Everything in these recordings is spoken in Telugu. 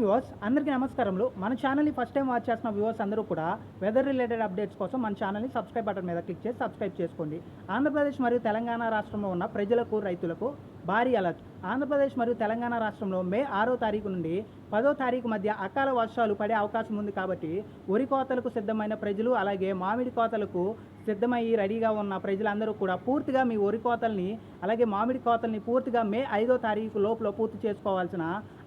వ్యూవర్స్ అందరికీ నమస్కారములు. మన ఛానల్ని ఫస్ట్ టైం వాచ్ చేసిన వ్యూవర్స్ అందరూ కూడా వెదర్ రిలేటెడ్ అప్డేట్స్ కోసం మన ఛానల్ని సబ్స్క్రైబ్ బటన్ మీద క్లిక్ చేసి సబ్స్క్రైబ్ చేసుకోండి. ఆంధ్రప్రదేశ్ మరియు తెలంగాణ రాష్ట్రంలో ఉన్న ప్రజలకు రైతులకు భారీ అలర్ట్. ఆంధ్రప్రదేశ్ మరియు తెలంగాణ రాష్ట్రంలో మే ఆరో తారీఖు నుండి పదో తారీఖు మధ్య అకాల వర్షాలు పడే అవకాశం ఉంది కాబట్టి వరి కోతలకు సిద్ధమైన ప్రజలు అలాగే మామిడి కోతలకు సిద్ధమయ్యి రెడీగా ఉన్న ప్రజలందరూ కూడా పూర్తిగా మీ వరి కోతల్ని అలాగే మామిడి కోతల్ని పూర్తిగా మే ఐదో తారీఖు లోపల పూర్తి చేసుకోవాల్సిన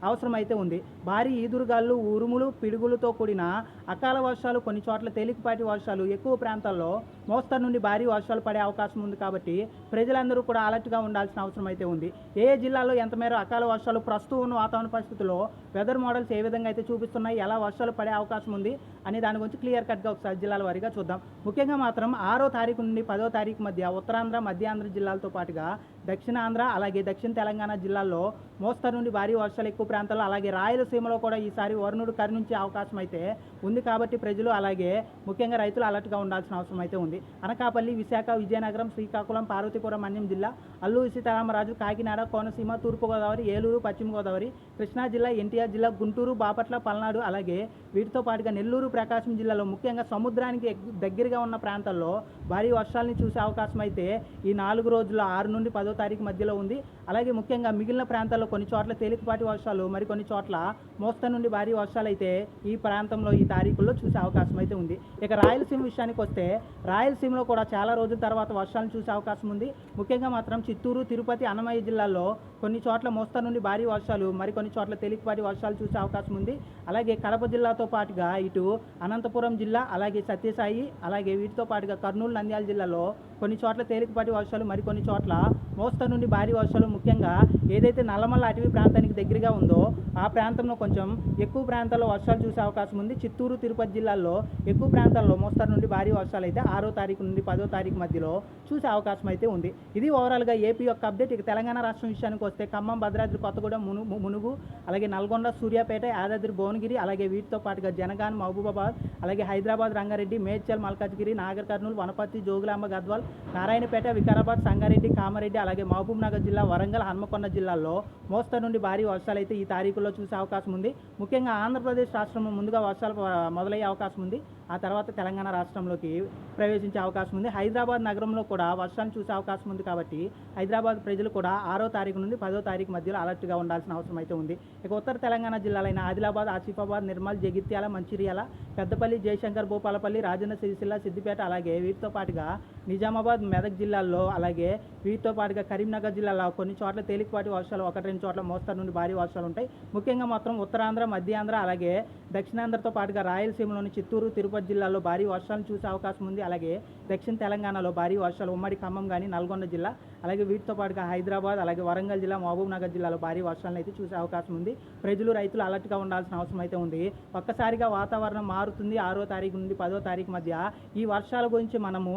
అవసరం అయితే ఉంది. భారీ ఈదురుగాళ్ళు ఉరుములు పిడుగులతో కూడిన అకాల వర్షాలు కొన్ని చోట్ల తేలికపాటి వర్షాలు ఎక్కువ ప్రాంతాల్లో మోస్తరు నుండి భారీ వర్షాలు పడే అవకాశం ఉంది కాబట్టి ప్రజలందరూ కూడా అలర్ట్గా ఉండాల్సిన అవసరం అయితే ఉంది. ఏ జిల్లాలో ఎంత మేర అకాల వర్షాలు ప్రస్తుతం ఉన్న వాతావరణ పరిస్థితుల్లో వెదర్ మోడల్స్ ఏ విధంగా అయితే చూపిస్తున్నాయి ఎలా వర్షాలు పడే అవకాశం ఉంది అనే దాని గురించి క్లియర్ కట్గా ఒకసారి జిల్లాల వారీగా చూద్దాం. ముఖ్యంగా మాత్రం ఆరో తారీఖు నుండి పదో తారీఖు మధ్య ఉత్తరాంధ్ర మధ్యాంధ్ర జిల్లాలతో పాటుగా దక్షిణాంధ్ర అలాగే దక్షిణ తెలంగాణ జిల్లాల్లో మోస్తరు నుండి భారీ వర్షాలు ఎక్కువ ప్రాంతాల్లో అలాగే రాయలసీమలో కూడా ఈసారి వరుణుడు కరుణించే అవకాశం అయితే ఉంది కాబట్టి ప్రజలు అలాగే ముఖ్యంగా రైతులు అలర్ట్గా ఉండాల్సిన అవసరం అయితే ఉంది. అనకాపల్లి విశాఖ విజయనగరం శ్రీకాకుళం పార్వతీపురం మన్యం జిల్లా అల్లూరి సీతారామరాజు కాకినాడ కోనసీమ తూర్పుగోదావరి ఏలూరు పశ్చిమ గోదావరి కృష్ణా జిల్లా ఎన్టీఆర్ జిల్లా గుంటూరు బాపట్ల పల్నాడు అలాగే వీటితో పాటుగా నెల్లూరు ప్రకాశం జిల్లాలో ముఖ్యంగా సముద్రానికి దగ్గరగా ఉన్న ప్రాంతాల్లో భారీ వర్షాలని చూసే అవకాశం అయితే ఈ నాలుగు రోజుల ఆరు నుండి పదో తారీఖు మధ్యలో ఉంది. అలాగే ముఖ్యంగా మిగిలిన ప్రాంతాల్లో కొన్ని చోట్ల తేలికపాటి వర్షాలు మరి కొన్ని చోట్ల మోస్తా నుండి భారీ వర్షాలు అయితే ఈ ప్రాంతంలో ఈ తారీఖుల్లో చూసే అవకాశం అయితే ఉంది. ఇక రాయలసీమ విషయానికి వస్తే రాయలసీమలో కూడా చాలా రోజుల తర్వాత వర్షాలను చూసే అవకాశం ఉంది. ముఖ్యంగా మాత్రం చిత్తూరు తిరుపతి అన్నమయ్య జిల్లాల్లో కొన్ని చోట్ల మోస్తా నుండి భారీ వర్షాలు మరికొన్ని చోట్ల తేలికపాటి వర్షాలు చూసే అవకాశం ఉంది. అలాగే కడప జిల్లాతో పాటుగా ఇటు అనంతపురం జిల్లా అలాగే సత్యసాయి అలాగే వీటితో పాటుగా కర్నూలు నంద్యాల జిల్లాలో కొన్ని చోట్ల తేలికపాటి వర్షాలు మరికొన్ని చోట్ల మోస్తరు నుండి భారీ వర్షాలు. ముఖ్యంగా ఏదైతే నల్లమల్ల అటవీ ప్రాంతానికి దగ్గరగా ఉందో ఆ ప్రాంతంలో కొంచెం ఎక్కువ ప్రాంతాల్లో వర్షాలు చూసే అవకాశం ఉంది. చిత్తూరు తిరుపతి జిల్లాల్లో ఎక్కువ ప్రాంతాల్లో మోస్తరు నుండి భారీ వర్షాలు అయితే ఆరో తారీఖు నుండి పదో తారీఖు మధ్యలో చూసే అవకాశం అయితే ఉంది. ఇది ఓవరాల్గా ఏపీ యొక్క అప్డేట్ ఇక తెలంగాణ రాష్ట్రం విషయానికి వస్తే ఖమ్మం భద్రాద్రి కొత్తగూడెం మును మునుగు అలాగే నల్గొండ సూర్యాపేట యాదాద్రి భువనగిరి అలాగే వీటితో పాటుగా జనగాన్ మహబూబాబాద్ అలాగే హైదరాబాద్ రంగారెడ్డి మేడ్చల్ మల్కాజ్గిరి నాగర్ కర్నూలు వనపర్తి జోగులాంబ గద్వాల్ నారాయణపేట వికారాబాద్ సంగారెడ్డి కామారెడ్డి అలాగే మహబూబ్ నగర్ జిల్లా వరంగల్ హన్మకొండ జిల్లాల్లో మోస్తరు నుండి భారీ వర్షాలు అయితే ఈ తారీఖుల్లో చూసే అవకాశం ఉంది. ముఖ్యంగా ఆంధ్రప్రదేశ్ రాష్ట్రంలో ముందుగా వర్షాలు మొదలయ్యే అవకాశం ఉంది. ఆ తర్వాత తెలంగాణ రాష్ట్రంలోకి ప్రవేశించే అవకాశం ఉంది. హైదరాబాద్ నగరంలో కూడా వర్షాలు చూసే అవకాశం ఉంది కాబట్టి హైదరాబాద్ ప్రజలు కూడా ఆరో తారీఖు నుండి పదో తారీఖు మధ్యలో అలర్ట్గా ఉండాల్సిన అవసరం అయితే ఉంది. ఇక ఉత్తర తెలంగాణ జిల్లాలైన ఆదిలాబాద్ ఆసిఫాబాద్ నిర్మల్ జగిత్యాల మంచిర్యాల పెద్దపల్లి జయశంకర్ భూపాలపల్లి రాజన్న సిరిసిల్ల సిద్దిపేట అలాగే వీటితో పాటుగా నిజామాబాద్ మెదక్ జిల్లాల్లో అలాగే వీటితో పాటుగా కరీంనగర్ జిల్లాలో కొన్ని చోట్ల తేలికపాటి వర్షాలు ఒకటి రెండు చోట్ల మోస్తరు నుండి భారీ వర్షాలు ఉంటాయి ముఖ్యంగా మాత్రం ఉత్తరాంధ్ర మధ్యాంధ్ర అలాగే దక్షిణాంధ్రతో పాటుగా రాయలసీమలోని చిత్తూరు తిరుపతి జిల్లాలో భారీ వర్షాలు చూసే అవకాశం ఉంది. అలాగే దక్షిణ తెలంగాణలో భారీ వర్షాలు ఉమ్మడి ఖమ్మం కానీ నల్గొండ జిల్లా అలాగే వీటితో పాటుగా హైదరాబాద్ అలాగే వరంగల్ జిల్లా మహబూబ్ నగర్ జిల్లాలో భారీ వర్షాలను అయితే చూసే అవకాశం ఉంది. ప్రజలు రైతులు అలర్ట్గా ఉండాల్సిన అవసరం అయితే ఉంది. ఒక్కసారిగా వాతావరణం మారుతుంది. ఆరో తారీఖు నుండి పదో తారీఖు మధ్య ఈ వర్షాల గురించి మనము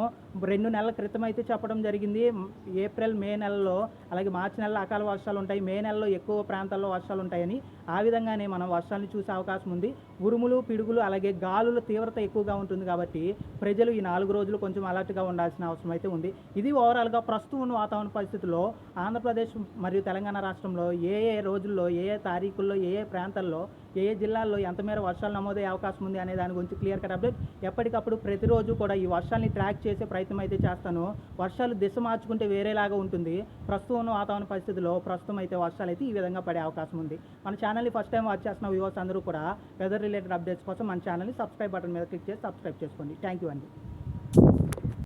రెండు నెలల క్రితం అయితే చెప్పడం జరిగింది. ఏప్రిల్ మే నెలలో అలాగే మార్చి నెలలో అకాల వర్షాలు ఉంటాయి. మే నెలలో ఎక్కువ ప్రాంతాల్లో వర్షాలు ఉంటాయని ఆ విధంగానే మనం వర్షాలను చూసే అవకాశం ఉంది. ఉరుములు పిడుగులు అలాగే గాలుల తీవ్రత ఎక్కువగా ఉంటుంది కాబట్టి ప్రజలు ఈ నాలుగు రోజులు కొంచెం అలర్ట్గా ఉండాల్సిన అవసరం అయితే ఉంది. ఇది ఓవరాల్గా ప్రస్తుతం ఉన్న వాతావరణం పరిస్థితుల్లో ఆంధ్రప్రదేశ్ మరియు తెలంగాణ రాష్ట్రంలో ఏ ఏ రోజుల్లో ఏ ఏ తారీఖుల్లో ఏ ఏ ప్రాంతాల్లో ఏ ఏ జిల్లాల్లో ఎంతమేర వర్షాలు నమోదయ్యే అవకాశం ఉంది అనే దాని గురించి క్లియర్ కట్ అప్డేట్ ఎప్పటికప్పుడు ప్రతిరోజు కూడా ఈ వర్షాలని ట్రాక్ చేసే ప్రయత్నం అయితే చేస్తాను. వర్షాలు దిశ మార్చుకుంటే వేరేలాగా ఉంటుంది. ప్రస్తుతం ఉన్న వాతావరణ పరిస్థితుల్లో ప్రస్తుతం అయితే వర్షాలు అయితే ఈ విధంగా పడే అవకాశం ఉంది. మన ఛానల్ని ఫస్ట్ టైం వాచ్ చేస్తున్న వ్యూవర్స్ అందరూ కూడా వెదర్ రిలేటెడ్ అప్డేట్స్ కోసం మన ఛానల్ని సబ్స్క్రైబ్ బటన్ మీద క్లిక్ చేసి సబ్స్క్రైబ్ చేసుకోండి. థ్యాంక్ యూ అండి.